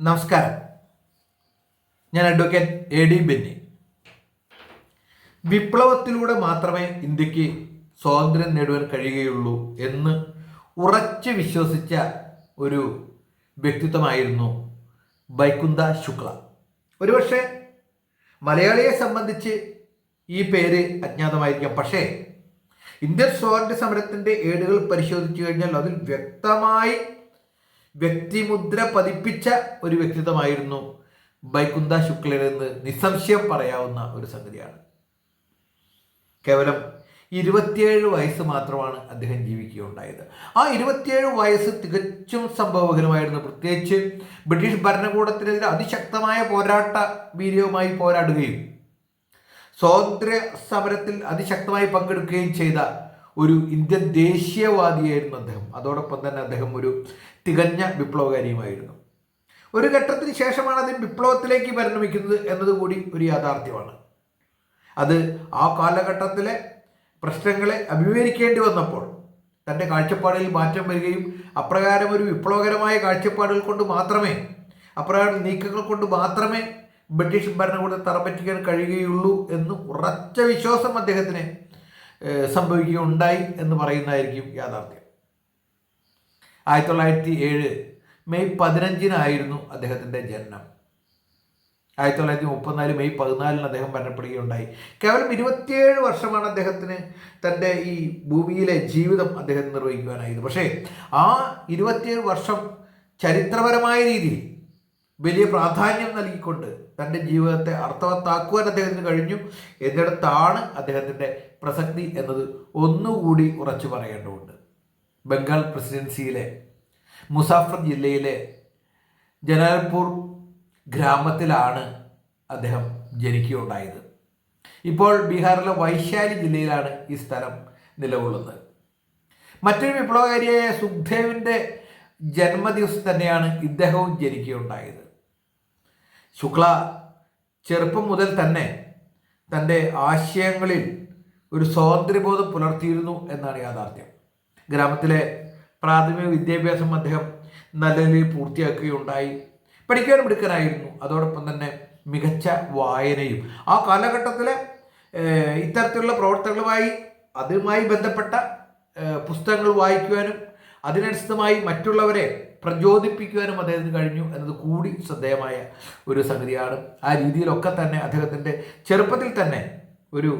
നമസ്കാരം. ഞാൻ advocate A D Benny. വിപ്ലവത്തിലൂടെ മാത്രമേ ഇന്ത്യയ്ക്ക് സ്വാതന്ത്ര്യം നേടുവാൻ കഴിയുകയുള്ളൂ എന്ന് ഉറച്ചു വിശ്വസിച്ച ഒരു വ്യക്തിത്വമായിരുന്നു ബൈകുന്ത ശുക്ല. ഒരുപക്ഷെ മലയാളിയെ സംബന്ധിച്ച് ഈ പേര് അജ്ഞാതമായിരിക്കാം. പക്ഷേ ഇന്ത്യൻ സ്വാതന്ത്ര്യ സമരത്തിന്റെ ഏടുകൾ പരിശോധിച്ചു കഴിഞ്ഞാൽ അതിൽ വ്യക്തമായി വ്യക്തിമുദ്ര പതിപ്പിച്ച ഒരു വ്യക്തിത്വമായിരുന്നു ബൈകുന്ത ശുക്ലയെന്ന് നിസ്സംശയം പറയാവുന്ന ഒരു സംഗതിയാണ്. കേവലം ഇരുപത്തിയേഴ് വയസ്സ് മാത്രമാണ് അദ്ദേഹം ജീവിക്കുകയുണ്ടായത്. ആ ഇരുപത്തിയേഴ് വയസ്സ് തികച്ചും സംഭവകരമായിരുന്നു. പ്രത്യേകിച്ച് ബ്രിട്ടീഷ് ഭരണകൂടത്തിനെതിരെ അതിശക്തമായ പോരാട്ട വീര്യവുമായി പോരാടുകയും സ്വാതന്ത്ര്യ സമരത്തിൽ അതിശക്തമായി പങ്കെടുക്കുകയും ചെയ്ത ഒരു ഇന്ത്യൻ ദേശീയവാദിയായിരുന്നു അദ്ദേഹം. അതോടൊപ്പം തന്നെ അദ്ദേഹം ഒരു തികഞ്ഞ വിപ്ലവകാരിയുമായിരുന്നു. ഒരു ഘട്ടത്തിന് ശേഷമാണ് അത് വിപ്ലവത്തിലേക്ക് പരിണമിക്കുന്നത് എന്നതുകൂടി ഒരു യാഥാർത്ഥ്യമാണ്. അത് ആ കാലഘട്ടത്തിലെ പ്രശ്നങ്ങളെ അഭിമുഖീകരിക്കേണ്ടി വന്നപ്പോൾ തന്റെ കാഴ്ചപ്പാടിൽ മാറ്റം വരികയും അപ്രകാരം ഒരു വിപ്ലവകരമായ കാഴ്ചപ്പാടുകൾ കൊണ്ട് മാത്രമേ അപ്രകാരം നീക്കങ്ങൾ കൊണ്ട് മാത്രമേ ബ്രിട്ടീഷ് ഭരണകൂടത്തെ തറപ്പറ്റിക്കാൻ കഴിയുകയുള്ളൂ എന്ന് ഉറച്ച വിശ്വാസം അദ്ദേഹത്തിന് സംഭവിക്കുകയുണ്ടായി എന്ന് പറയുന്നതായിരിക്കും യാഥാർത്ഥ്യം. ആയിരത്തി തൊള്ളായിരത്തി ഏഴ് മെയ് പതിനഞ്ചിനായിരുന്നു അദ്ദേഹത്തിന്റെ ജനനം. ആയിരത്തി തൊള്ളായിരത്തി മുപ്പത്തിനാല് മെയ് പതിനാലിന് അദ്ദേഹം മരണപ്പെടുകയുണ്ടായി. കേവലം ഇരുപത്തിയേഴ് വർഷമാണ് അദ്ദേഹത്തിന് തന്റെ ഈ ഭൂമിയിലെ ജീവിതം അദ്ദേഹം നിർവഹിക്കുവാനായത്. പക്ഷേ ആ ഇരുപത്തിയേഴ് വർഷം ചരിത്രപരമായ രീതിയിൽ വലിയ പ്രാധാന്യം നൽകിക്കൊണ്ട് തന്റെ ജീവിതത്തെ അർത്ഥവത്താക്കുവാൻ അദ്ദേഹത്തിന് കഴിഞ്ഞു. എന്നിടത്താണ് അദ്ദേഹത്തിന്റെ പ്രസക്തി എന്നത് ഒന്നുകൂടി ഉറച്ചു പറയേണ്ടതുണ്ട്. ബംഗാൾ പ്രസിഡൻസിയിലെ മുസാഫർ ജില്ലയിലെ ജനാൽപൂർ ഗ്രാമത്തിലാണ് അദ്ദേഹം ജനിക്കുകയുണ്ടായത്. ഇപ്പോൾ ബീഹാറിലെ വൈശാലി ജില്ലയിലാണ് ഈ സ്ഥലം നിലകൊള്ളുന്നത്. മറ്റൊരു വിപ്ലവകാരിയായ സുഖ്ദേവിന്റെ ജന്മദിവസം തന്നെയാണ് ഇദ്ദേഹവും ജനിക്കുകയുണ്ടായത്. ശുക്ല ചെറുപ്പം മുതൽ തന്നെ തന്റെ ആശയങ്ങളിൽ ഒരു സ്വാതന്ത്ര്യബോധം പുലർത്തിയിരുന്നു എന്നാണ് യാഥാർത്ഥ്യം. ഗ്രാമത്തിലെ പ്രാഥമിക വിദ്യാഭ്യാസം അദ്ദേഹം നല്ല നിലയിൽ പൂർത്തിയാക്കുകയുണ്ടായി. പഠിക്കാനും മിടുക്കനായിരുന്നു. അതോടൊപ്പം തന്നെ മികച്ച വായനയും. ആ കാലഘട്ടത്തിലെ ഏഹ്, ഇത്തരത്തിലുള്ള പ്രവർത്തനങ്ങളുമായി അതുമായി ബന്ധപ്പെട്ട പുസ്തകങ്ങൾ വായിക്കുവാനും അതിനനുസൃതമായി മറ്റുള്ളവരെ പ്രചോദിപ്പിക്കുവാനും അദ്ദേഹത്തിന് കഴിഞ്ഞു എന്നത് കൂടി ശ്രദ്ധേയമായ ഒരു സംഗതിയാണ്. ആ രീതിയിലൊക്കെ തന്നെ അദ്ദേഹത്തിന്റെ ചെറുപ്പത്തിൽ തന്നെ ഒരു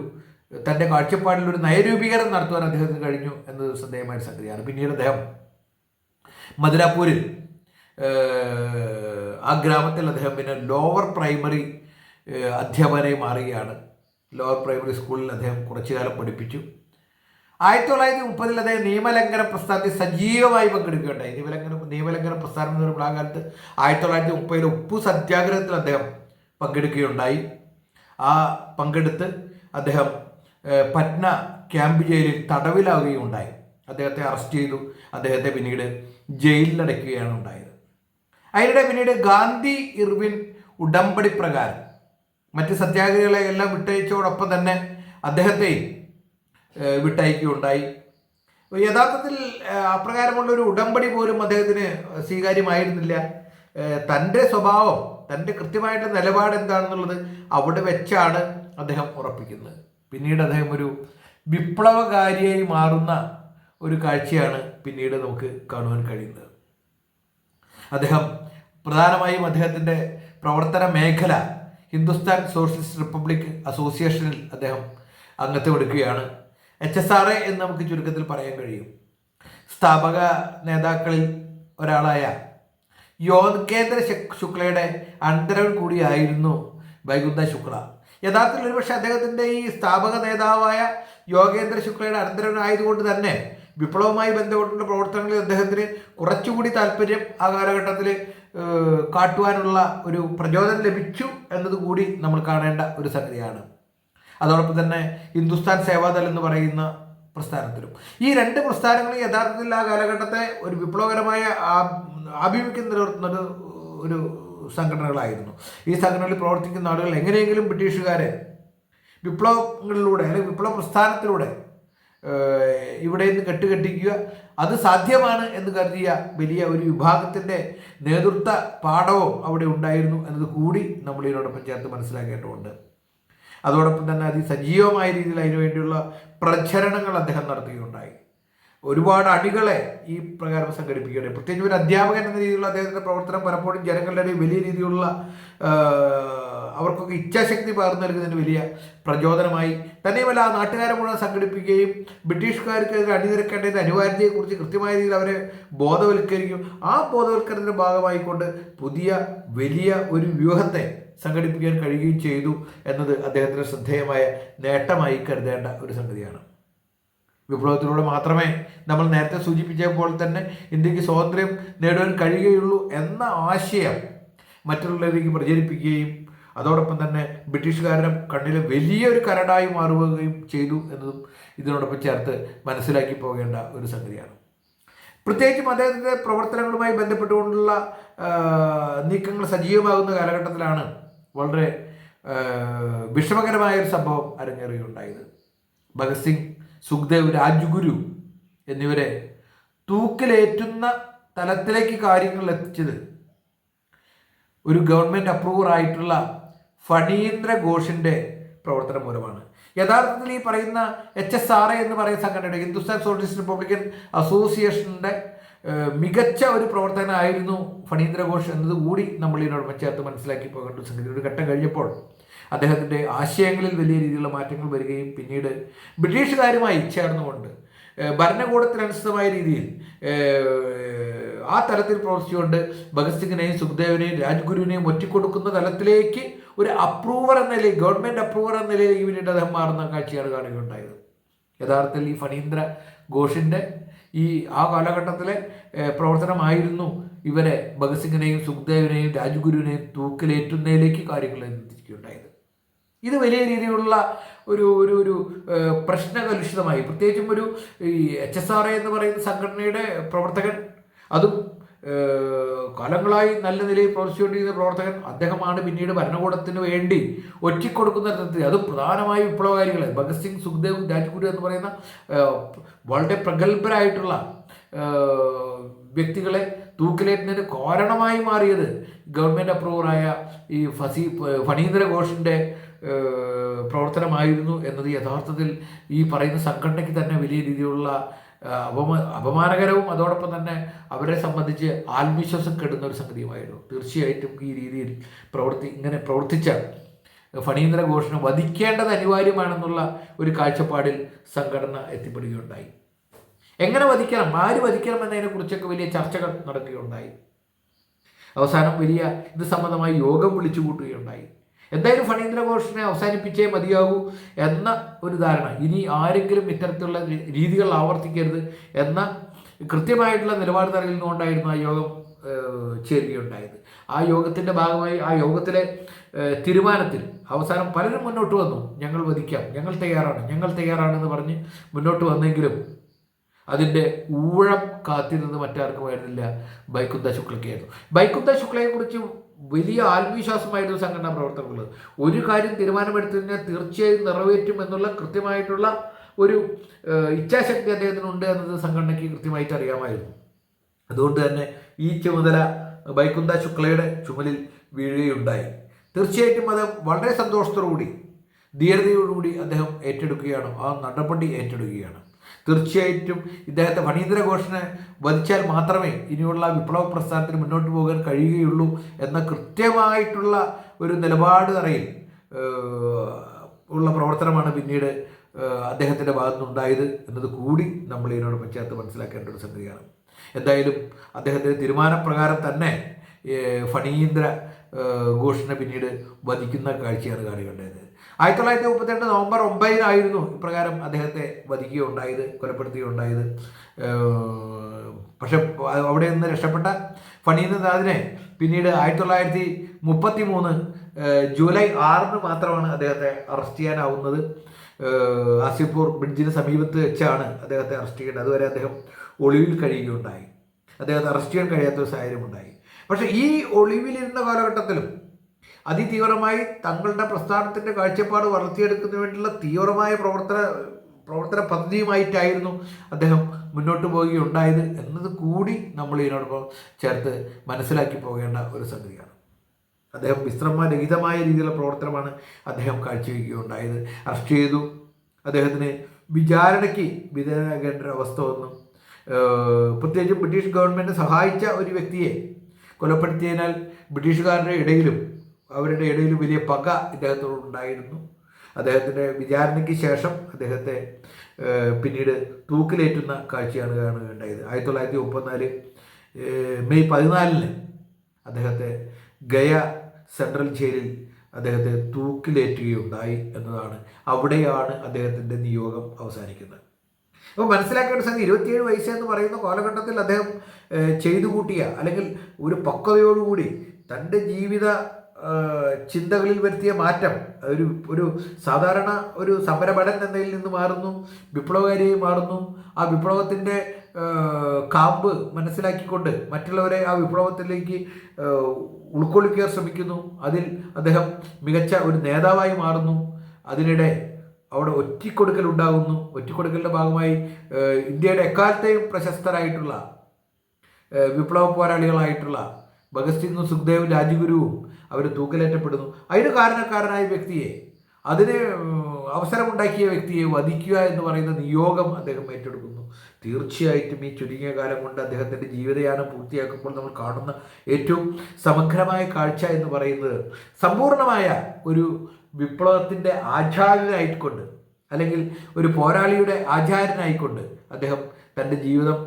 തന്റെ കാഴ്ചപ്പാടിൽ ഒരു നയരൂപീകരണം നടത്തുവാൻ അദ്ദേഹത്തിന് കഴിഞ്ഞു എന്നത് ശ്രദ്ധേയമായ സംഗതിയാണ്. പിന്നീട് അദ്ദേഹം മധുരാപൂരിൽ ഏഹ്, ആ ഗ്രാമത്തിൽ അദ്ദേഹം പിന്നെ ലോവർ പ്രൈമറി അധ്യാപകനായി മാറുകയാണ്. ലോവർ പ്രൈമറി സ്കൂളിൽ അദ്ദേഹം കുറച്ചു കാലം പഠിപ്പിച്ചു. ആയിരത്തി തൊള്ളായിരത്തി മുപ്പതിൽ അദ്ദേഹം നിയമലംഘന പ്രസ്ഥാനത്തിൽ സജീവമായി പങ്കെടുക്കുകയുണ്ടായി. നിയമലംഘന നിയമലംഘന പ്രസ്ഥാനം എന്ന് പറയുമ്പോൾ ആ കാലത്ത് ആയിരത്തി തൊള്ളായിരത്തി മുപ്പതിൽ ഉപ്പു സത്യാഗ്രഹത്തിൽ അദ്ദേഹം പങ്കെടുക്കുകയുണ്ടായി. ആ പങ്കെടുത്ത് അദ്ദേഹം പറ്റ്ന ക്യാമ്പ് ജയിലിൽ തടവിലാവുകയും ഉണ്ടായി അദ്ദേഹത്തെ അറസ്റ്റ് ചെയ്തു. അദ്ദേഹത്തെ പിന്നീട് ജയിലിലടയ്ക്കുകയാണ് ഉണ്ടായത്. അതിനിടെ പിന്നീട് ഗാന്ധി ഇർവിൻ ഉടമ്പടി പ്രകാരം മറ്റ് സത്യാഗ്രഹികളെ എല്ലാം വിട്ടയച്ചതോടൊപ്പം തന്നെ അദ്ദേഹത്തെയും വിട്ടയക്കുകയുണ്ടായി. യഥാർത്ഥത്തിൽ അപ്രകാരമുള്ളൊരു ഉടമ്പടി പോലും അദ്ദേഹത്തിന് സ്വീകാര്യമായിരുന്നില്ല. തന്റെ സ്വഭാവം തന്റെ കൃത്യമായിട്ടുള്ള നിലപാട് എന്താണെന്നുള്ളത് അവിടെ വെച്ചാണ് അദ്ദേഹം ഉറപ്പിക്കുന്നത്. പിന്നീട് അദ്ദേഹം ഒരു വിപ്ലവകാരിയായി മാറുന്ന ഒരു കാഴ്ചയാണ് പിന്നീട് നമുക്ക് കാണുവാൻ കഴിയുന്നത്. അദ്ദേഹം പ്രധാനമായും അദ്ദേഹത്തിന്റെ പ്രവർത്തന മേഖല ഹിന്ദുസ്ഥാൻ സോഷ്യലിസ്റ്റ് റിപ്പബ്ലിക് അസോസിയേഷനിൽ അദ്ദേഹം അംഗത്വം എടുക്കുകയാണ്. എച്ച് എസ് ആർ എ എന്ന് നമുക്ക് ചുരുക്കത്തിൽ പറയാൻ കഴിയും. സ്ഥാപക നേതാക്കളിൽ ഒരാളായ യോഗേന്ദ്ര ശുക്ലയുടെ അനന്തരവൻ കൂടിയായിരുന്നു വൈകുന്ത ശുക്ല. യഥാർത്ഥത്തിൽ ഒരുപക്ഷെ അദ്ദേഹത്തിന്റെ ഈ സ്ഥാപക നേതാവായ യോഗേന്ദ്ര ശുക്ലയുടെ അനന്തരവനായതുകൊണ്ട് തന്നെ വിപ്ലവവുമായി ബന്ധപ്പെട്ടുള്ള പ്രവർത്തനങ്ങളിൽ അദ്ദേഹത്തിന് കുറച്ചുകൂടി താല്പര്യം ആ കാലഘട്ടത്തിൽ കാട്ടുവാനുള്ള ഒരു പ്രചോദനം ലഭിച്ചു എന്നതുകൂടി നമ്മൾ കാണേണ്ട ഒരു സംഗതിയാണ്. അതോടൊപ്പം തന്നെ ഹിന്ദുസ്ഥാൻ സേവാദൾ എന്ന് പറയുന്ന പ്രസ്ഥാനത്തിലും. ഈ രണ്ട് പ്രസ്ഥാനങ്ങളും യഥാർത്ഥത്തിൽ ആ കാലഘട്ടത്തെ ഒരു വിപ്ലവകരമായ ആഭിമുഖ്യം നിലനിർത്തുന്ന ഒരു സംഘടനകളായിരുന്നു. ഈ സംഘടനകളിൽ പ്രവർത്തിക്കുന്ന ആളുകൾ എങ്ങനെയെങ്കിലും ബ്രിട്ടീഷുകാരെ വിപ്ലവങ്ങളിലൂടെ അല്ലെങ്കിൽ വിപ്ലവ പ്രസ്ഥാനത്തിലൂടെ ഇവിടെ നിന്ന് കെട്ടുകെട്ടിക്കുക. അത് സാധ്യമാണ് എന്ന് കരുതിയ വലിയ ഒരു വിഭാഗത്തിന്റെ നേതൃത്വ പാഠവും അവിടെ ഉണ്ടായിരുന്നു എന്നത് കൂടി നമ്മൾ ഇതിനോടൊപ്പം ചേർത്ത് മനസ്സിലാക്കേണ്ടതുണ്ട്. അതോടൊപ്പം തന്നെ അതിസജീവമായ രീതിയിൽ അതിനുവേണ്ടിയുള്ള പ്രചരണങ്ങൾ അദ്ദേഹം നടത്തുകയുണ്ടായി. ഒരുപാട് അടികളെ ഈ പ്രകാരം സംഘടിപ്പിക്കുകയാണ്. പ്രത്യേകിച്ച് ഒരു അധ്യാപകൻ എന്ന രീതിയിലുള്ള അദ്ദേഹത്തിന്റെ പ്രവർത്തനം പലപ്പോഴും ജനങ്ങളുടെ ഇടയിൽ വലിയ രീതിയിലുള്ള അവർക്കൊക്കെ ഇച്ഛാശക്തി പകർന്നു നൽകുന്നതിന് വലിയ പ്രചോദനമായി. തന്നെയുമല്ല ആ നാട്ടുകാരെ മുഴുവൻ സംഘടിപ്പിക്കുകയും ബ്രിട്ടീഷുകാർക്കെതിരെ അണിനിരക്കേണ്ടതിന്റെ അനിവാര്യതയെക്കുറിച്ച് കൃത്യമായ രീതിയിൽ അവരെ ബോധവൽക്കരിക്കും ആ ബോധവൽക്കരണത്തിന്റെ ഭാഗമായിക്കൊണ്ട് പുതിയ വലിയ ഒരു വ്യൂഹത്തെ സംഘടിപ്പിക്കാൻ കഴിയുകയും ചെയ്തു എന്നത് അദ്ദേഹത്തിന് ശ്രദ്ധേയമായ നേട്ടമായി കരുതേണ്ട ഒരു സംഗതിയാണ്. വിപ്ലവത്തിലൂടെ മാത്രമേ നമ്മൾ നേരത്തെ സൂചിപ്പിച്ചപ്പോൾ തന്നെ ഇന്ത്യയ്ക്ക് സ്വാതന്ത്ര്യം നേടുവാൻ കഴിയുകയുള്ളൂ എന്ന ആശയം മറ്റുള്ളവരിലേക്ക് പ്രചരിപ്പിക്കുകയും അതോടൊപ്പം തന്നെ ബ്രിട്ടീഷുകാരുടെ കണ്ണിൽ വലിയൊരു കരടായി മാറുകയും ചെയ്തു എന്നതും ഇതിനോടൊപ്പം ചേർത്ത് മനസ്സിലാക്കി പോകേണ്ട ഒരു സംഗതിയാണ്. പ്രത്യേകിച്ചും അദ്ദേഹത്തിന്റെ പ്രവർത്തനങ്ങളുമായി ബന്ധപ്പെട്ടുകൊണ്ടുള്ള നീക്കങ്ങൾ സജീവമാകുന്ന കാലഘട്ടത്തിലാണ് വളരെ വിഷമകരമായ ഒരു സംഭവം അരങ്ങേറുകയുണ്ടായത് ഭഗത് സിംഗ് സുഖ്ദേവ് രാജ്ഗുരു എന്നിവരെ തൂക്കിലേറ്റുന്ന തലത്തിലേക്ക് കാര്യങ്ങൾ എത്തിച്ചത്. ഒരു ഗവൺമെന്റ് അപ്രൂവർ ആയിട്ടുള്ള ഫണീന്ദ്ര ഘോഷിന്റെ പ്രവർത്തനം മൂലമാണ്. യഥാർത്ഥത്തിൽ ഈ പറയുന്ന എച്ച് എസ് ആർ എന്ന് പറയുന്ന സംഘടനയുടെ ഹിന്ദുസ്ഥാൻ സോഷ്യലിസ്റ്റ് റിപ്പബ്ലിക്കൻ അസോസിയേഷന്റെ മികച്ച ഒരു പ്രവർത്തനമായിരുന്നു ഫണീന്ദ്ര ഘോഷ് എന്നത് കൂടി നമ്മൾ ഇതിനോടൊപ്പം ചേർത്ത് മനസ്സിലാക്കി പോകേണ്ട സംഗതി. ഒരു ഘട്ടം കഴിഞ്ഞപ്പോൾ അദ്ദേഹത്തിന്റെ ആശയങ്ങളിൽ വലിയ രീതിയിലുള്ള മാറ്റങ്ങൾ വരികയും പിന്നീട് ബ്രിട്ടീഷുകാരുമായി ചേർന്നുകൊണ്ട് ഭരണകൂടത്തിനനുസൃതമായ രീതിയിൽ ആ തലത്തിൽ പ്രവർത്തിച്ചുകൊണ്ട് ഭഗത് സിംഗിനെയും സുഖദേവനെയും രാജ്ഗുരുവിനെയും ഒറ്റിക്കൊടുക്കുന്ന തലത്തിലേക്ക് ഒരു അപ്രൂവർ എന്ന നിലയിൽ ഗവൺമെന്റ് അപ്രൂവർ എന്ന നിലയിലേക്ക് പിന്നീട് അദ്ദേഹം മാറുന്ന കാഴ്ചയാണ് കാണുകയുണ്ടായത്. യഥാർത്ഥത്തിൽ ഈ ഫണീന്ദ്ര ഘോഷിന്റെ ഈ ആ കാലഘട്ടത്തിലെ പ്രവർത്തനമായിരുന്നു ഇവരെ ഭഗത് സിംഗിനെയും സുഖദേവിനെയും രാജ്ഗുരുവിനെയും തൂക്കിലേറ്റുന്നതിലേക്ക് കാര്യങ്ങൾ എത്തിക്കുകയുണ്ടായത്. ഇത് വലിയ രീതിയിലുള്ള ഒരു ഒരു ഒരു പ്രശ്നകലുഷിതമായി. പ്രത്യേകിച്ചും ഒരു ഈ എച്ച് എസ് ആർ എ എന്ന് പറയുന്ന സംഘടനയുടെ പ്രവർത്തകൻ അതും കാലങ്ങളായി നല്ല നിലയിൽ പ്രവർത്തിച്ചുകൊണ്ടിരിക്കുന്ന പ്രവർത്തകൻ അദ്ദേഹമാണ് പിന്നീട് ഭരണകൂടത്തിന് വേണ്ടി ഒറ്റിക്കൊടുക്കുന്ന തരത്തിൽ അത് പ്രധാനമായും വിപ്ലവകാരികളെ ഭഗത് സിംഗ് സുഖ്ദേവ് രാജ്ഗുരു എന്ന് പറയുന്ന വളരെ പ്രഗത്ഭരായിട്ടുള്ള വ്യക്തികളെ തൂക്കിലേറ്റുന്നതിന് കാരണമായി മാറിയത് ഗവൺമെന്റ് അപ്രൂവറായ ഈ ഫസി ഫണീന്ദ്ര ഘോഷിന്റെ പ്രവർത്തനമായിരുന്നു എന്നത് യഥാർത്ഥത്തിൽ ഈ പറയുന്ന സംഘടനയ്ക്ക് തന്നെ വലിയ രീതിയിലുള്ള അപമാ അപമാനകരവും അതോടൊപ്പം തന്നെ അവരെ സംബന്ധിച്ച് ആത്മവിശ്വാസം കെടുന്ന ഒരു സംഗതിയുമായിരുന്നു. തീർച്ചയായിട്ടും ഈ രീതിയിൽ പ്രവർത്തി ഇങ്ങനെ പ്രവർത്തിച്ച ഫണീന്ദ്ര ഘോഷിനെ വധിക്കേണ്ടത് അനിവാര്യമാണെന്നുള്ള ഒരു കാഴ്ചപ്പാടിൽ സംഘടന എത്തിപ്പെടുകയുണ്ടായി. എങ്ങനെ വധിക്കണം? ആര് വധിക്കണം എന്നതിനെക്കുറിച്ചൊക്കെ വലിയ ചർച്ചകൾ നടക്കുകയുണ്ടായി. അവസാനം വലിയ ഇത് സംബന്ധമായി യോഗം വിളിച്ചു കൂട്ടുകയുണ്ടായി എന്തായാലും ഫണീന്ദ്ര ഘോഷിനെ അവസാനിപ്പിച്ചേ മതിയാകൂ എന്ന ഒരു ധാരണ. ഇനി ആരെങ്കിലും ഇത്തരത്തിലുള്ള രീതികൾ ആവർത്തിക്കരുത് എന്ന കൃത്യമായിട്ടുള്ള നിലപാട് നിന്നുകൊണ്ടായിരുന്നു ആ യോഗം ചേരുകയുണ്ടായത്. ആ യോഗത്തിന്റെ ഭാഗമായി ആ യോഗത്തിലെ തീരുമാനത്തിൽ അവസാനം പലരും മുന്നോട്ട് വന്നു. ഞങ്ങൾ വധിക്കാം ഞങ്ങൾ തയ്യാറാണ് ഞങ്ങൾ തയ്യാറാണെന്ന് പറഞ്ഞ് മുന്നോട്ട് വന്നെങ്കിലും അതിന്റെ ഊഴം കാത്തിരുന്നത് മറ്റാർക്കുമായിരുന്നില്ല ബൈക്കുന്ത ശുക്ലയ്ക്കായിരുന്നു. ബൈക്കുന്ത ശുക്ലയെക്കുറിച്ച് വലിയ ആത്മവിശ്വാസമായിരുന്നു സംഘടനാ പ്രവർത്തകരുള്ളത് ഒരു കാര്യം തീരുമാനമെടുത്തു കഴിഞ്ഞാൽ തീർച്ചയായും നിറവേറ്റും എന്നുള്ള കൃത്യമായിട്ടുള്ള ഒരു ഇച്ഛാശക്തി അദ്ദേഹത്തിനുണ്ട് എന്നത് സംഘടനയ്ക്ക് കൃത്യമായിട്ട് അറിയാമായിരുന്നു. അതുകൊണ്ട് തന്നെ ഈ ചുമതല ബൈക്കുന്ത ശുക്ലയുടെ ചുമലിൽ വീഴുകയുണ്ടായി. തീർച്ചയായിട്ടും അത് വളരെ സന്തോഷത്തോടുകൂടി ധീരതയോടുകൂടി അദ്ദേഹം ഏറ്റെടുക്കുകയാണ്. ആ നടപടി ഏറ്റെടുക്കുകയാണ്. തീർച്ചയായിട്ടും ഇദ്ദേഹത്തെ ഫണീന്ദ്ര ഘോഷിനെ വധിച്ചാൽ മാത്രമേ ഇനിയുള്ള വിപ്ലവ പ്രസ്ഥാനത്തിന് മുന്നോട്ട് പോകാൻ കഴിയുകയുള്ളൂ എന്ന കൃത്യമായിട്ടുള്ള ഒരു നിലപാട് തറയിൽ ഉള്ള പ്രവർത്തനമാണ് പിന്നീട് അദ്ദേഹത്തിന്റെ ഭാഗത്തുനിന്നുണ്ടായത് എന്നത് കൂടി നമ്മൾ ഇതിനോടൊപ്പം ചേർത്ത് മനസ്സിലാക്കേണ്ട ഒരു സംഗതിയാണ്. എന്തായാലും അദ്ദേഹത്തിന്റെ തീരുമാനപ്രകാരം തന്നെ ഫണീന്ദ്ര ഘോഷിനെ പിന്നീട് വധിക്കുന്ന കാഴ്ചയാണ് കാണുകയുണ്ടായത്. ആയിരത്തി തൊള്ളായിരത്തി മുപ്പത്തിരണ്ട് നവംബർ ഒമ്പതിനായിരുന്നു ഇപ്രകാരം അദ്ദേഹത്തെ വധിക്കുകയുണ്ടായത് കൊലപ്പെടുത്തുകയുണ്ടായത്. പക്ഷെ അവിടെ നിന്ന് രക്ഷപ്പെട്ട ഫണീന്ദ്രനാഥിനെ പിന്നീട് ആയിരത്തി തൊള്ളായിരത്തി മുപ്പത്തി മൂന്ന് ജൂലൈ ആറിന് മാത്രമാണ് അദ്ദേഹത്തെ അറസ്റ്റ് ചെയ്യാനാവുന്നത്. ആസിഫൂർ ബ്രിഡ്ജിന് സമീപത്ത് വെച്ചാണ് അദ്ദേഹത്തെ അറസ്റ്റ് ചെയ്യേണ്ടത്. അതുവരെ അദ്ദേഹം ഒളിവിൽ കഴിയുകയുണ്ടായി. അദ്ദേഹത്തെ അറസ്റ്റ് ചെയ്യാൻ കഴിയാത്ത ഒരു സാഹചര്യം ഉണ്ടായി പക്ഷേ ഈ ഒളിവിലിരുന്ന കാലഘട്ടത്തിലും അതിതീവ്രമായി തങ്ങളുടെ പ്രസ്ഥാനത്തിന്റെ കാഴ്ചപ്പാട് വളർത്തിയെടുക്കുന്നതിന് വേണ്ടിയുള്ള തീവ്രമായ പ്രവർത്തന പ്രവർത്തന പദ്ധതിയുമായിട്ടായിരുന്നു അദ്ദേഹം മുന്നോട്ട് പോവുകയുണ്ടായത് എന്നത് കൂടി നമ്മൾ ഇതിനോടൊപ്പം ചേർത്ത് മനസ്സിലാക്കി പോകേണ്ട ഒരു സംഗതിയാണ്. അദ്ദേഹം വിശ്രമരഹിതമായ രീതിയിലുള്ള പ്രവർത്തനമാണ് അദ്ദേഹം കാഴ്ചവെക്കുകയുണ്ടായത്. അറസ്റ്റ് ചെയ്തു. അദ്ദേഹത്തിന് വിചാരണയ്ക്ക് വിധേയനാകേണ്ട ഒരു അവസ്ഥ വന്നു. പ്രത്യേകിച്ച് ബ്രിട്ടീഷ് ഗവൺമെന്റ് സഹായിച്ച ഒരു വ്യക്തിയെ കൊലപ്പെടുത്തിയതിനാൽ ബ്രിട്ടീഷുകാരുടെ ഇടയിലും അവരുടെ ഇടയിൽ വലിയ പക ഇദ്ദേഹത്തോടുണ്ടായിരുന്നു. അദ്ദേഹത്തിന്റെ വിചാരണയ്ക്ക് ശേഷം അദ്ദേഹത്തെ പിന്നീട് തൂക്കിലേറ്റുന്ന കാഴ്ചയാണ് കാണുകയുണ്ടായത്. ആയിരത്തി തൊള്ളായിരത്തി മുപ്പത്തിനാല് മെയ് പതിനാലിന് അദ്ദേഹത്തെ ഗയ സെൻട്രൽ ജയിലിൽ അദ്ദേഹത്തെ തൂക്കിലേറ്റുകയുണ്ടായി എന്നതാണ് അവിടെയാണ് അദ്ദേഹത്തിന്റെ നിയോഗം അവസാനിക്കുന്നത്. അപ്പോൾ മനസ്സിലാക്കേണ്ട സംഗതി ഇരുപത്തിയേഴ് വയസ്സ് എന്ന് പറയുന്ന കാലഘട്ടത്തിൽ അദ്ദേഹം ചെയ്തു കൂട്ടിയ അല്ലെങ്കിൽ ഒരു പക്വതയോടുകൂടി തന്റെ ജീവിത ചിന്തകളിൽ വരുത്തിയ മാറ്റം. ഒരു ഒരു സാധാരണ ഒരു സമരഭടൻ എന്നതിൽ നിന്ന് മാറുന്നു വിപ്ലവകാരിയായി മാറുന്നു. ആ വിപ്ലവത്തിന്റെ കാമ്പ് മനസ്സിലാക്കിക്കൊണ്ട് മറ്റുള്ളവരെ ആ വിപ്ലവത്തിലേക്ക് ഉൾക്കൊള്ളിക്കാൻ ശ്രമിക്കുന്നു. അതിൽ അദ്ദേഹം മികച്ച ഒരു നേതാവായി മാറുന്നു. അതിനിടെ അവിടെ ഒറ്റിക്കൊടുക്കൽ ഉണ്ടാകുന്നു. ഒറ്റിക്കൊടുക്കലിന്റെ ഭാഗമായി ഇന്ത്യയുടെ എക്കാലത്തെയും പ്രശസ്തരായിട്ടുള്ള വിപ്ലവ പോരാളികളായിട്ടുള്ള ഭഗത് സിംഗും സുഖ്ദേവും രാജഗുരുവും അവർ തൂക്കിലേറ്റപ്പെടുന്നു. അതിന് കാരണക്കാരനായ വ്യക്തിയെ അതിന് അവസരമുണ്ടാക്കിയ വ്യക്തിയെ വധിക്കുക എന്ന് പറയുന്ന നിയോഗം അദ്ദേഹം ഏറ്റെടുക്കുന്നു. തീർച്ചയായിട്ടും ഈ ചുരുങ്ങിയ കാലം കൊണ്ട് അദ്ദേഹത്തിന്റെ ജീവിതയാനം പൂർത്തിയാക്കുമ്പോൾ നമ്മൾ കാണുന്ന ഏറ്റവും സമഗ്രമായ കാഴ്ച എന്ന് പറയുന്നത് സമ്പൂർണമായ ഒരു വിപ്ലവത്തിന്റെ ആചാര്യനായിക്കൊണ്ട് അല്ലെങ്കിൽ ഒരു പോരാളിയുടെ ആചാര്യനായിക്കൊണ്ട് അദ്ദേഹം തന്റെ ജീവിതം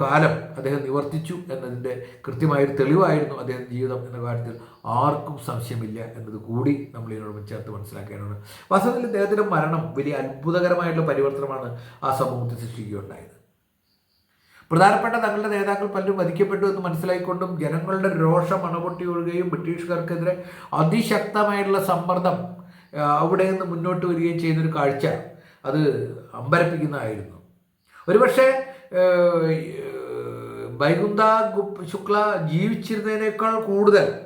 കാലം അദ്ദേഹം നിവർത്തിച്ചു എന്നതിന്റെ കൃത്യമായൊരു തെളിവായിരുന്നു അദ്ദേഹം ജീവിതം എന്ന കാര്യത്തിൽ ആർക്കും സംശയമില്ല എന്നത് കൂടി നമ്മൾ ഇതിനോട് ചേർത്ത് മനസ്സിലാക്കാനാണ് വാസ്തവത്തിൽ അദ്ദേഹത്തിന്റെ മരണം വലിയ അത്ഭുതകരമായിട്ടുള്ള പരിവർത്തനമാണ് ആ സമൂഹത്തിൽ സൃഷ്ടിക്കുകയുണ്ടായത്. പ്രധാനപ്പെട്ട തങ്ങളുടെ നേതാക്കൾ പലരും വധിക്കപ്പെട്ടു എന്ന് മനസ്സിലാക്കിക്കൊണ്ടും ജനങ്ങളുടെ രോഷം അണപൊട്ടി ഒഴുകുകയും ബ്രിട്ടീഷുകാർക്കെതിരെ അതിശക്തമായിട്ടുള്ള സമ്മർദ്ദം അവിടെ നിന്ന് മുന്നോട്ട് വരികയും ചെയ്യുന്നൊരു കാഴ്ച അത് അമ്പരപ്പിക്കുന്നതായിരുന്നു. ഒരുപക്ഷെ ഗുപ് ശുക്ല ജീവിച്ചിരുന്നതിനേക്കാൾ കൂടുതൽ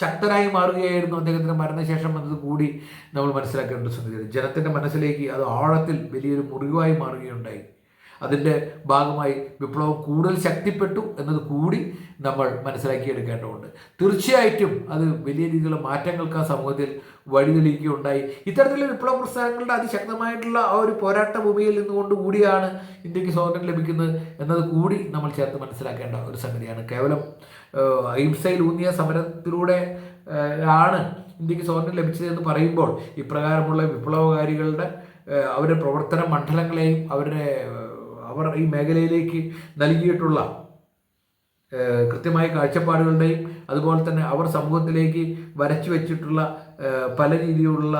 ശക്തനായി മാറുകയായിരുന്നു അദ്ദേഹത്തിന്റെ മരണശേഷം എന്നത് കൂടി നമ്മൾ മനസ്സിലാക്കേണ്ട സംഗതി ജനത്തിന്റെ മനസ്സിലേക്ക് അത് ആഴത്തിൽ വലിയൊരു മുറിവായി മാറുകയുണ്ടായി. അതിന്റെ ഭാഗമായി വിപ്ലവം കൂടുതൽ ശക്തിപ്പെട്ടു എന്നത് കൂടി നമ്മൾ മനസ്സിലാക്കിയെടുക്കേണ്ടതുണ്ട്. തീർച്ചയായിട്ടും അത് വലിയ രീതിയിലുള്ള മാറ്റങ്ങൾക്ക് ആ സമൂഹത്തിൽ വഴിതെളിക്കുകയുണ്ടായി ഇത്തരത്തിലുള്ള വിപ്ലവ പ്രസ്ഥാനങ്ങളുടെ അതിശക്തമായിട്ടുള്ള ആ ഒരു പോരാട്ട ഭൂമിയിൽ നിന്നുകൊണ്ട് കൂടിയാണ് ഇന്ത്യയ്ക്ക് സ്വാതന്ത്ര്യം ലഭിക്കുന്നത് എന്നത് കൂടി നമ്മൾ ചേർത്ത് മനസ്സിലാക്കേണ്ട ഒരു സംഗതിയാണ്. കേവലം അഹിംസയിൽ ഊന്നിയ സമരത്തിലൂടെ ആണ് ഇന്ത്യയ്ക്ക് സ്വാതന്ത്ര്യം ലഭിച്ചതെന്ന് പറയുമ്പോൾ ഇപ്രകാരമുള്ള വിപ്ലവകാരികളുടെ അവരുടെ പ്രവർത്തന മണ്ഡലങ്ങളെയും അവരുടെ അവർ ഈ മേഖലയിലേക്ക് നൽകിയിട്ടുള്ള കൃത്യമായ കാഴ്ചപ്പാടുകളുടെയും അതുപോലെ തന്നെ അവർ സമൂഹത്തിലേക്ക് വരച്ചു വെച്ചിട്ടുള്ള പല രീതിയിലുള്ള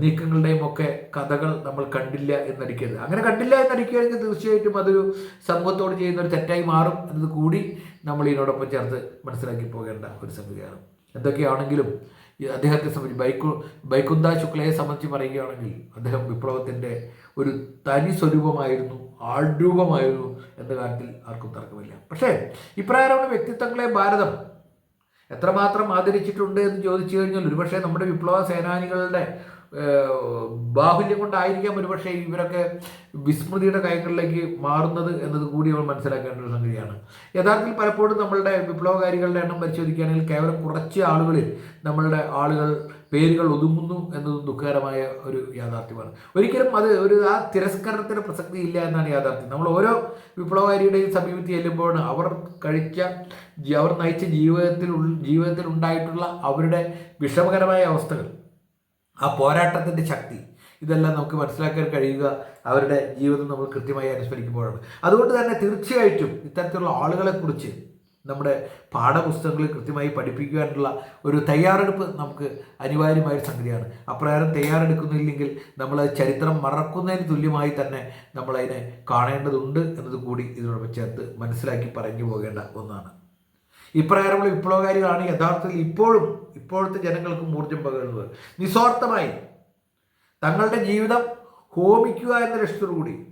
നീക്കങ്ങളുടെയും ഒക്കെ കഥകൾ നമ്മൾ കണ്ടില്ല എന്നടിക്കരുത്. അങ്ങനെ കണ്ടില്ല എന്നടിക്കുകയാണെങ്കിൽ തീർച്ചയായിട്ടും അതൊരു സമൂഹത്തോട് ചെയ്യുന്ന ഒരു തെറ്റായി മാറും എന്നത് കൂടി നമ്മൾ ഇതിനോടൊപ്പം ചേർത്ത് മനസ്സിലാക്കി പോകേണ്ട ഒരു സംഗതിയാണ് എന്തൊക്കെയാണെങ്കിലും അദ്ദേഹത്തെ സംബന്ധിച്ച് ബൈക്കു ബൈക്കുന്ത ശുക്ലയെ സംബന്ധിച്ച് പറയുകയാണെങ്കിൽ അദ്ദേഹം വിപ്ലവത്തിന്റെ ഒരു തനി സ്വരൂപമായിരുന്നു ആൾരൂപമായിരുന്നു എന്ന കാര്യത്തിൽ ആർക്കും തർക്കമില്ല. പക്ഷേ ഇപ്രകാരമുള്ള വ്യക്തിത്വങ്ങളെ ഭാരതം എത്രമാത്രം ആദരിച്ചിട്ടുണ്ട് എന്ന് ചോദിച്ചു കഴിഞ്ഞാൽ ഒരുപക്ഷെ നമ്മുടെ വിപ്ലവ സേനാനികളുടെ ബാഹുല്യം കൊണ്ടായിരിക്കാം ഒരുപക്ഷെ ഇവരൊക്കെ വിസ്മൃതിയുടെ കൈകളിലേക്ക് മാറുന്നത് എന്നത് കൂടി നമ്മൾ മനസ്സിലാക്കേണ്ട ഒരു സംഗതിയാണ്. യഥാർത്ഥത്തിൽ പലപ്പോഴും നമ്മളുടെ വിപ്ലവകാരികളുടെ എണ്ണം പരിശോധിക്കുകയാണെങ്കിൽ കേവലം കുറച്ച് ആളുകളിൽ നമ്മളുടെ ആളുകൾ പേരുകൾ ഒതുങ്ങുന്നു എന്നതും ദുഃഖകരമായ ഒരു യാഥാർത്ഥ്യമാണ്. ഒരിക്കലും അത് ഒരു ആ തിരസ്കരണത്തിന് പ്രസക്തി ഇല്ല എന്നാണ് യാഥാർത്ഥ്യം. നമ്മൾ ഓരോ വിപ്ലവകാരിയുടെയും സമീപത്തിൽ ചെല്ലുമ്പോഴാണ് അവർ കഴിച്ച അവർ നയിച്ച ജീവിതത്തിൽ ജീവിതത്തിൽ ഉണ്ടായിട്ടുള്ള അവരുടെ വിഷമകരമായ അവസ്ഥകൾ. ആ പോരാട്ടത്തിന്റെ ശക്തി. ഇതെല്ലാം നമുക്ക് മനസ്സിലാക്കാൻ കഴിയുക അവരുടെ ജീവിതം നമ്മൾ കൃത്യമായി അനുസ്മരിക്കുമ്പോഴാണ്. അതുകൊണ്ട് തന്നെ തീർച്ചയായിട്ടും ഇത്തരത്തിലുള്ള ആളുകളെക്കുറിച്ച് നമ്മുടെ പാഠപുസ്തകങ്ങളിൽ കൃത്യമായി പഠിപ്പിക്കുവാനുള്ള ഒരു തയ്യാറെടുപ്പ് നമുക്ക് അനിവാര്യമായൊരു സംഗതിയാണ്. അപ്രകാരം തയ്യാറെടുക്കുന്നില്ലെങ്കിൽ നമ്മൾ ചരിത്രം മറക്കുന്നതിന് തുല്യമായി തന്നെ നമ്മളതിനെ കാണേണ്ടതുണ്ട് എന്നത് കൂടി ഇതിനോടൊപ്പം ചേർത്ത് മനസ്സിലാക്കി പറഞ്ഞു പോകേണ്ട ഒന്നാണ്. ഇപ്രകാരമുള്ള വിപ്ലവകാരികളാണ് യഥാർത്ഥത്തിൽ ഇപ്പോഴും ഇപ്പോഴത്തെ ജനങ്ങൾക്ക് ഊർജം പകരുന്നത്. നിസ്വാർത്ഥമായി തങ്ങളുടെ ജീവിതം ഹോമിക്കുക എന്ന ലക്ഷ്യത്തോടുകൂടി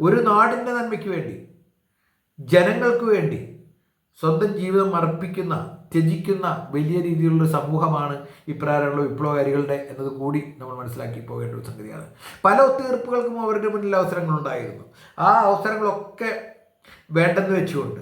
ഒരു നാടിന്റെ നന്മയ്ക്ക് വേണ്ടി ജനങ്ങൾക്ക് വേണ്ടി സ്വന്തം ജീവിതം അർപ്പിക്കുന്ന ത്യജിക്കുന്ന വലിയ രീതിയിലുള്ള സമൂഹമാണ് ഇപ്രകാരമുള്ള വിപ്ലവകാരികളുടെ എന്നത് കൂടി നമ്മൾ മനസ്സിലാക്കി പോകേണ്ട ഒരു സംഗതിയാണ്. പല ഒത്തുതീർപ്പുകൾക്കും അവരുടെ മുന്നിൽ അവസരങ്ങളുണ്ടായിരുന്നു. ആ അവസരങ്ങളൊക്കെ വേണ്ടെന്ന് വെച്ചുകൊണ്ട്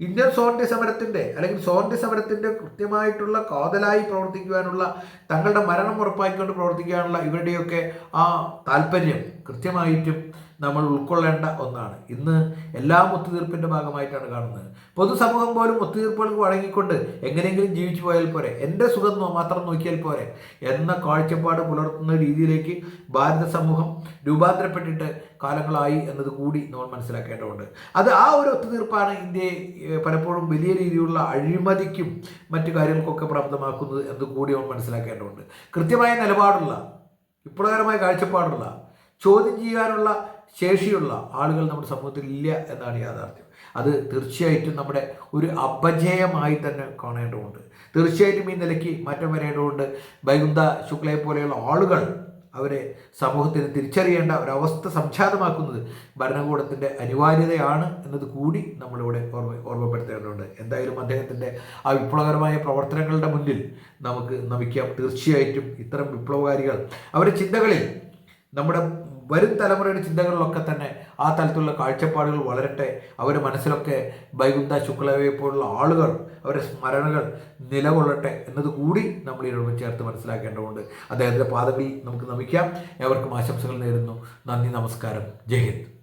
ഇന്ത്യൻ സ്വാതന്ത്ര്യ സമരത്തിന്റെ അല്ലെങ്കിൽ സ്വാതന്ത്ര്യ സമരത്തിന്റെ കൃത്യമായിട്ടുള്ള കാതലായി പ്രവർത്തിക്കുവാനുള്ള തങ്ങളുടെ മരണം ഉറപ്പാക്കിക്കൊണ്ട് പ്രവർത്തിക്കാനുള്ള ഇവരുടെയൊക്കെ ആ താല്പര്യം. കൃത്യമായിട്ടും നമ്മൾ ഉൾക്കൊള്ളേണ്ട ഒന്നാണ്. ഇന്ന് എല്ലാ ഒത്തുതീർപ്പിന്റെ ഭാഗമായിട്ടാണ് കാണുന്നത്. പൊതുസമൂഹം പോലും ഒത്തുതീർപ്പുകൾക്ക് വഴങ്ങിക്കൊണ്ട് എങ്ങനെയെങ്കിലും ജീവിച്ചു പോയാൽ പോരെ എന്റെ സുഖം മാത്രം നോക്കിയാൽ പോരെ എന്ന കാഴ്ചപ്പാട് പുലർത്തുന്ന രീതിയിലേക്ക് ഭാരത സമൂഹം രൂപാന്തരപ്പെട്ടിട്ട് കാലങ്ങളായി എന്നത് കൂടി നമ്മൾ മനസ്സിലാക്കേണ്ടതുണ്ട്. അത് ആ ഒരു ഒത്തുതീർപ്പാണ് ഇന്ത്യയെ പലപ്പോഴും വലിയ രീതിയിലുള്ള അഴിമതിക്കും മറ്റു കാര്യങ്ങൾക്കൊക്കെ പ്രാപ്തമാക്കുന്നത് എന്ന് കൂടി നമ്മൾ മനസ്സിലാക്കേണ്ടതുണ്ട്. കൃത്യമായ നിലപാടുള്ള വിപ്ലവകരമായ കാഴ്ചപ്പാടുള്ള ചോദ്യം ചെയ്യാനുള്ള ശേഷിയുള്ള ആളുകൾ നമ്മുടെ സമൂഹത്തിൽ ഇല്ല എന്നാണ് യാഥാർത്ഥ്യം. അത് തീർച്ചയായിട്ടും നമ്മുടെ ഒരു അപജയമായി തന്നെ കാണേണ്ടതുണ്ട്. തീർച്ചയായിട്ടും ഈ നിലയ്ക്ക് മാറ്റം വരേണ്ടതുണ്ട്. വൈകുന്ത ശുക്ലയെ പോലെയുള്ള ആളുകൾ അവരെ സമൂഹത്തിന് തിരിച്ചറിയേണ്ട ഒരവസ്ഥ സംജാതമാക്കുന്നത് ഭരണകൂടത്തിന്റെ അനിവാര്യതയാണ് എന്നത് കൂടി നമ്മളിവിടെ ഓർമ്മ ഓർമ്മപ്പെടുത്തേണ്ടതുണ്ട്. എന്തായാലും അദ്ദേഹത്തിന്റെ ആ വിപ്ലവകരമായ പ്രവർത്തനങ്ങളുടെ മുന്നിൽ നമുക്ക് നമിക്കാം. തീർച്ചയായിട്ടും ഇത്തരം വിപ്ലവകാരികൾ അവരുടെ ചിന്തകളിൽ നമ്മുടെ വരും തലമുറയുടെ ചിന്തകളിലൊക്കെ തന്നെ ആ തലത്തിലുള്ള കാഴ്ചപ്പാടുകൾ വളരട്ടെ. അവരുടെ മനസ്സിലൊക്കെ വൈകുന്ത ശുക്ലവയെ പോലുള്ള ആളുകൾ അവരുടെ സ്മരണകൾ നിലകൊള്ളട്ടെ എന്നത് കൂടി നമ്മൾ ഇതിനോട് ചേർത്ത് മനസ്സിലാക്കേണ്ടതുണ്ട്. അദ്ദേഹത്തിന്റെ പാതകളിൽ നമുക്ക് നമിക്കാം. ഏവർക്കും ആശംസകൾ നേരുന്നു. നന്ദി നമസ്കാരം. ജയ് ഹിന്ദ്.